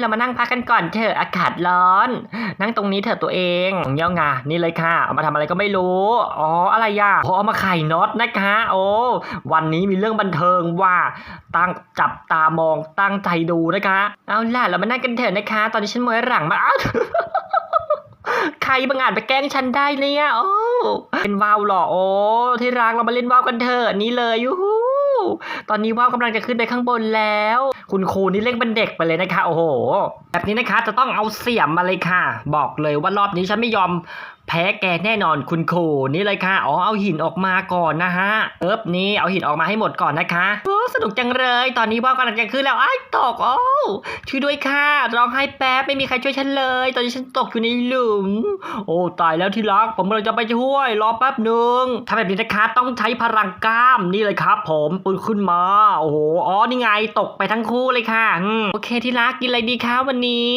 เรามานั่งพักกันก่อนเถอะอากาศร้อน นั่งตรงนี้เถอะตัวเองเงี้ยงานี่เลยค่ะ เอามาทำอะไรก็ไม่รู้ อ๋ออะไรอะพอเอามาไข่น็อตนะคะ โอ้วันนี้มีเรื่องบันเทิงว่าตั้งจับตามองตั้งใจดูนะคะ เอาล่ะเรามานั่งกันเถอะนะคะ ตอนนี้ฉันมวยหลังมาอ้าวใครบังอาจไปแกล้งฉันได้เนี่ยโอ้เป็นวาวหรอโอ้ที่รักเรามาเล่นวาวกันเถอะนี่เลยยูฮูตอนนี้ว่าวกำลังจะขึ้นไปข้างบนแล้ว คุณครูนี่เล่นเป็นเด็กไปเลยนะคะ โอ้โห แบบนี้นะคะจะต้องเอาเสียมมาเลยค่ะ บอกเลยว่ารอบนี้ฉันไม่ยอมแพ้แกแน่นอนคุณครูนี่เลยค่ะ อ๋อเอาหินออกมาก่อนนะฮะเอิบนี่เอาหินออกมาให้หมดก่อนนะคะโอ้สนุกจังเลย ตอนนี้ว่ากำลังจะขึ้นแล้วไอ้ตกโอ้ช่วยด้วยค่ะร้องไห้แป๊บไม่มีใครช่วยฉันเลย ตอนนี้ฉันตกอยู่ในหลุม โอ้ตายแล้วที่รัก ผมกำลังจะไปช่วย รอแป๊บหนึ่งถ้าแบบนี้นะคะต้องใช้พลังกล้ามนี่เลยครับ ผมปืนขึ้นมา โอ้โหอ๋อนี่ไงตกไปทั้งคู่เลยค่ะอืมโอเคที่รักกินอะไรดีคะวันนี้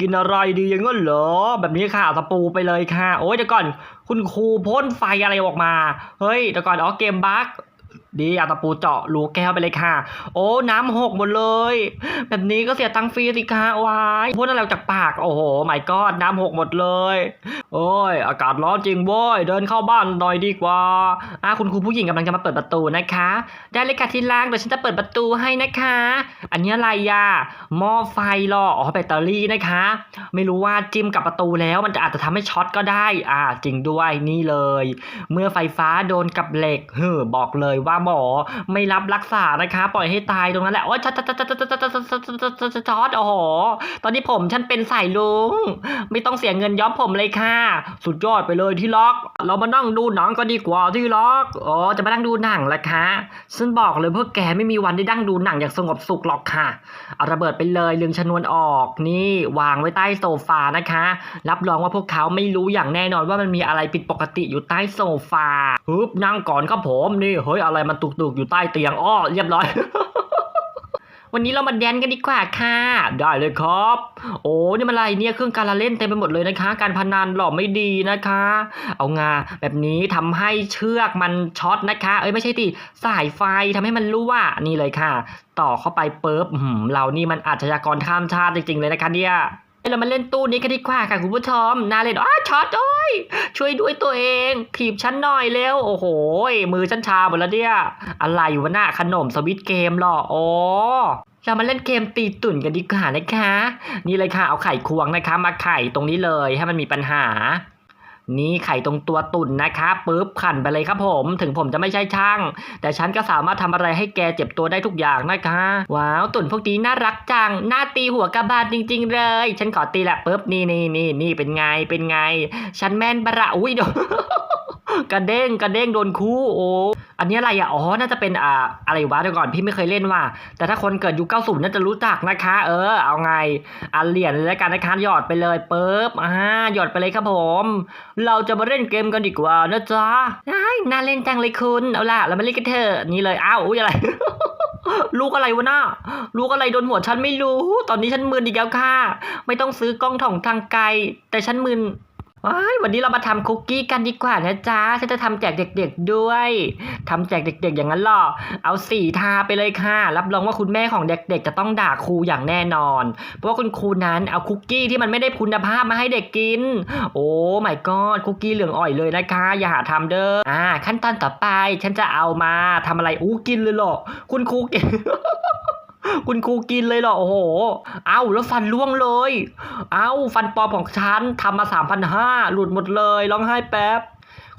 กินอะไรดีอย่างงั้นเหรอ แบบนี้ค่ะตะปูไปเลยค่ะ โอ้ยเดี๋ยวก่อน คุณครูพ่นไฟอะไรออกมา เฮ้ยเดี๋ยวก่อนอ๋อเกมบั๊ก ดีเอาตะปูเจาะรูแก้วไปเลยค่ะ โอ้น้ำหกหมดเลย แบบนี้ก็เสียตังค์ฟรีสิคะวายพ่นอะไรจากปาก โอ้โหไม่กอดน้ำหกหมดเลย โอ้ย อากาศร้อนจริงโว้ย เดินเข้าบ้านหน่อยดีกว่าอะคุณครูผู้หญิงกำลังจะมาเปิดประตูนะคะ ได้เลยค่ะที่รักเดี๋ยวฉันจะเปิดประตูให้นะคะ อันนี้อะไรอะหม้อไฟหรออ๋อแบตเตอรี่นะคะ ไม่รู้ว่าจิ้มกับประตูแล้วมันจะอาจจะทำให้ช็อตก็ได้ อ่าจริงด้วยนี่เลย เมื่อไฟฟ้าโดนกับเหล็กเฮ้อบอกเลยว่าหมอไม่รับรักษานะคะ ปล่อยให้ตายตรงนั้นแหละโอ้ยช็อตช็อตช็อตช็อตช็อตช็อตช็อตช็อตโหตอนนี้ผมฉันเป็นสายลุง ไม่ต้องเสียเงินย้อมผมเลยค่ะ สุดยอดไปเลยที่ล็อก เรามานั่งดูหนังก็ดีกว่าที่ล็อกอ๋อจะมานั่งดูหนังละคะฉันบอกเลยพวกแกไม่มีวันได้ดั่งดูหนังอย่างสงบสุขหรอกค่ะเอาระเบิดไปเลยลืมชนวนออกนี่วางไว้ใต้โซฟานะคะ รับรองว่าพวกเขาไม่รู้อย่างแน่นอนว่ามันมีอะไรผิดปกติอยู่ใต้โซฟาฮึบนั่งก่อนครับผมนี่เฮ้ยอะไรมัตุกๆอยู่ใต้เตียงอ้อเรียบร้อย วันนี้เรามาแดนกันดีกว่าค่ะ ได้เลยครับ โอ้นี่มันอะไรเนี่ยเครื่องการละเล่นเต็มไปหมดเลยนะคะ การพนันหล่อไม่ดีนะคะ เอางาแบบนี้ทำให้เชือกมันช็อตนะคะ เอ้ยไม่ใช่ติสายไฟทำให้มันรั่วนี่เลยค่ะ ต่อเข้าไปเปุ๊บอื้อหือเรานี่มันอาชญากรข้ามชาติจริงๆเลยนะคะเนี่ย เรามาเล่นตู้นี้กันดีกว่าค่ะคุณผู้ชมน่าเล่นอ้าช็อตโอ้ยช่วยด้วยตัวเองถีบฉันหน่อยเร็ว โอ้โห มือฉันชาหมดแล้วเนี่ย อะไรวะน่ะขนมสวิตเกมหรอโอ้เรามาเล่นเกมตีตุ่นกันดีกว่านะคะ นี่เลยค่ะเอาไข่ควงนะคะ มาไข่ตรงนี้เลยให้มันมีปัญหา นี่ไข่ตรงตัวตุ่นนะคะปุ๊บขันไปเลยครับผม ถึงผมจะไม่ใช่ช่าง แต่ฉันก็สามารถทำอะไรให้แกเจ็บตัวได้ทุกอย่างนะคะ ว้าวตุ่นพวกนี้น่ารักจังหน้าตีหัวกระบาลจริง ๆ เลย ฉันขอตีแหละปุ๊บนี่นี่นี่นี่เป็นไงเป็นไง ฉันแม่นประอุ้ยเดี๋ยวกระเด้งกระเด้งโดนคู่โอ้ อันนี้อะไรอะ อ๋อ น่าจะเป็นอ่าอะไรวะเดี๋ยวก่อนพี่ไม่เคยเล่นว่ะแต่ถ้าคนเกิดยุค90น่าจะรู้จักนะคะ เออ เอาไงอันเหรียญเลยแล้วกันนะคะหยอดไปเลยเปุ๊บอ่าหยอดไปเลยครับผม เราจะมาเล่นเกมกันดีกว่านะจ๊ะได้น่าเล่นจังเลยคุณ เอาล่ะ เรามาเล่นกันเถอะนี่เลย อ้าว อุ้ยอะไรลูกอะไรวะน่าลูกอะไรโดนหัวฉันไม่รู้ ตอนนี้ฉันมึนอีกแล้วค่ะ ไม่ต้องซื้อกล้องถ่องทางไกล แต่ฉันมึน ว้ายวันนี้เรามาทำคุกกี้กันดีกว่านะจ๊ะฉันจะทำแจกเด็ก ๆด้วยทำแจกเด็ก ๆ อย่างนั้นหรอเอาสีทาไปเลยค่ะ รับรองว่าคุณแม่ของเด็ก ๆ จะต้องด่าครูอย่างแน่นอน เพราะว่าคุณครูนั้นเอาคุกกี้ที่มันไม่ได้คุณภาพมาให้เด็กกิน โอ้ไม่กอดคุกกี้เหลืองอ่อยเลยนะคะ อย่าหาทำเด้ออ่า ขั้นตอนต่อไปฉันจะเอามาทำอะไรอู้กินเลยหรอคุณครูกิน คุณครูกินเลยเหรอ โอ้โห เอาแล้วฟันร่วงเลย เอาฟันปลอมของฉันทำมาสามพันห้าหลุดหมดเลยร้องไห้แป๊บ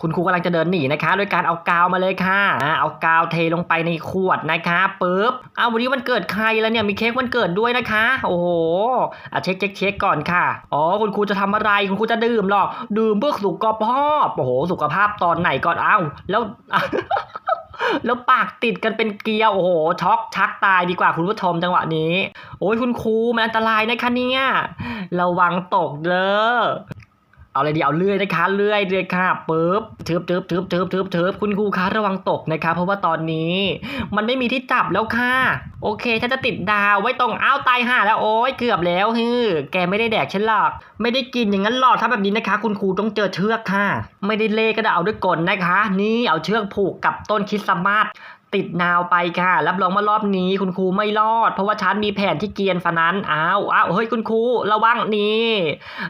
คุณครูกำลังจะเดินหนีนะคะ โดยการเอากาวมาเลยค่ะ เอากาวเทลงไปในขวดนะคะปุ๊บเอาวันนี้วันเกิดใครแล้วเนี่ยมีเค้กวันเกิดด้วยนะคะ โอ้โหอะเช็คเช็คเช็คก่อนค่ะ อ๋อคุณครูจะทำอะไรคุณครูจะดื่มหรอ ดื่มเพื่อสุขภาพ โอ้โห สุขภาพตอนไหนก่อน เอาแล้ว แล้วปากติดกันเป็นเกลียว โอ้โห ช็อกชักตายดีกว่าคุณผู้ชมจังหวะนี้ โอ้ยคุณครูมันอันตรายนะคะเนี่ย ระวังตกเด้อ เอาอะไรดีเอาเลื่อยนะคะเลื่อยเลยค่ะปุ๊บทึบทึบทึบทึบทึบทึบคุณครูคะระวังตกนะคะ เพราะว่าตอนนี้ มันไม่มีที่จับแล้วค่ะ โอเคฉันจะติดดาวไว้ตรงอ้าวตายห่าแล้วโอ้ยเกือบแล้วฮือแกไม่ได้แดกฉันหรอก ไม่ได้กินอย่างนั้นหรอกถ้าแบบนี้นะคะ คุณครูต้องเจอเชือกค่ะ ไม่ได้เล่ก็ได้เอาด้วยกลนะคะ นี่เอาเชือกผูกกับต้นคริสต์มาส ติดนาวไปค่ะ รับรองว่ารอบนี้คุณครูไม่รอด เพราะว่าฉันมีแผนที่เกียนฝานั้นอ้าวอ้าวเฮ้ยคุณครูระวังนี่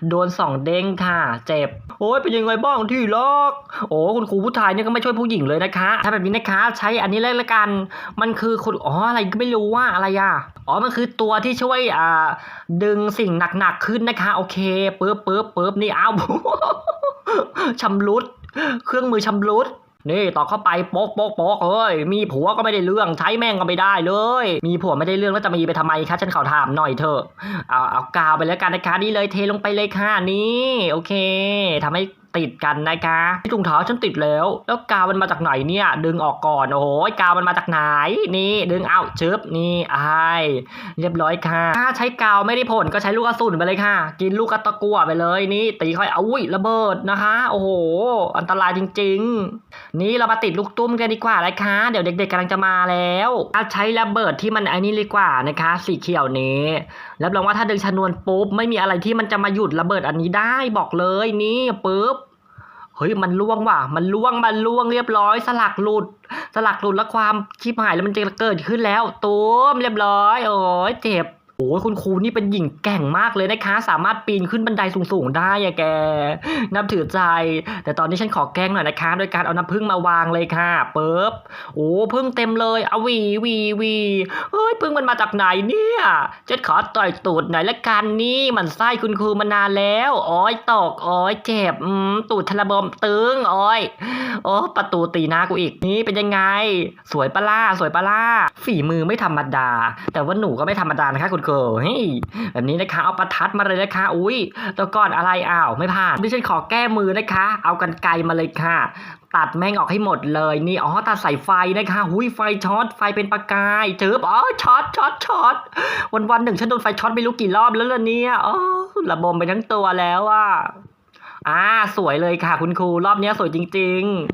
โดนสองเด้งค่ะ เจ็บโอ้ยเป็นยังไงบ้างที่รักโอ้คุณครูผู้ชายเนี่ยก็ไม่ช่วยผู้หญิงเลยนะคะถ้าแบบนี้นะคะ ใช้อันนี้เลยละกัน มันคือคุณอ๋ออะไรก็ไม่รู้ว่าอะไรอะอ๋อมันคือตัวที่ช่วยอ่าดึงสิ่งหนักๆขึ้นนะคะโอเคปึ๊บปึ๊บปึ๊บนี่อ้าวชำรุด เครื่องมือชำรุด นี่ต่อเข้าไปโป๊กโป๊กโป๊กเอ้ยมีผัวก็ไม่ได้เรื่องใช้แม่งก็ไม่ได้เลย มีผัวไม่ได้เรื่องแล้วจะมีไปทำไมคะฉันขอถามหน่อยเถอะเอาเอากาวไปแล้วกันนะคะนี่เลยเทลงไปเลยค่ะนี่โอเคทำให้ ติดกันนะคะที่ถุงเท้าฉันติดแล้ว แล้วกาวมันมาจากไหนเนี่ย ดึงออกก่อนโอ้โหกาวมันมาจากไหนนี่ดึงเอาชึบนี่อายเรียบร้อยค่ะ ถ้าใช้กาวไม่ได้ผลก็ใช้ลูกกระสุนไปเลยค่ะ กินลูกกระตะกัวไปเลยนี่ตีค่อยอุ้ยระเบิดนะคะ โอ้โห อันตรายจริง ๆ นี่เรามาติดลูกตุ้มกันดีกว่านะคะเดี๋ยวเด็กๆกำลังจะมาแล้วถ้าใช้ระเบิดที่มันไอ้นี่ดีกว่านะคะ สีเขียวนี้รับรองว่าถ้าดึงชนวนปุ๊บไม่มีอะไรที่มันจะมาหยุดระเบิดอันนี้ได้บอกเลยนี่ปุ๊บ เฮ้ยมันล่วงว่ะ มันล่วงมันล่วงเรียบร้อย สลักหลุด สลักหลุดแล้วความชิบหายแล้วมันจะเกิดขึ้นแล้วตูมเรียบร้อย โอ้ยเจ็บ โอ้ยคุณครูนี่เป็นหญิงแก่งมากเลยนะคะ สามารถปีนขึ้นบันไดสูงๆได้อะแก นับถือใจ แต่ตอนนี้ฉันขอแกล้งหน่อยนะคะ โดยการเอาน้ำผึ้งมาวางเลยค่ะปึ๊บโอ้ผึ้งเต็มเลยเอาวีวีวีเฮ้ยผึ้งมันมาจากไหนเนี่ยฉันขอต่อยตูดหน่อยละกันนี่มันไส้คุณครูมานานแล้วอ้อยตกอ้อยเจ็บอืมตูดทะลบมตึงอ้อยโอ้ประตูตีหน้ากูอีกนี่เป็นยังไง สวยปะล่าสวยปะล่าฝีมือไม่ธรรมดา แต่ว่าหนูก็ไม่ธรรมดานะคะคุณครูเฮ้ยแบบนี้นะคะ เอาประทัดมาเลยนะคะ อุ้ยตัวก่อนอะไรอ้าวไม่ผ่านดิฉันขอแก้มือนะคะ เอากันไกลมาเลยค่ะ ตัดแม่งออกให้หมดเลยนี่อ๋อตัดสายไฟนะคะหุยไฟช็อตไฟเป็นประกายเจออ๋อช็อตช็อตช็อตวันวันหนึ่งฉันโดนไฟช็อตไม่รู้กี่รอบแล้วล่ะเนี่ยอ๋อระบมไปทั้งตัวแล้วอะอ่าสวยเลยค่ะ คุณครูรอบเนี้ยสวยจริง ๆ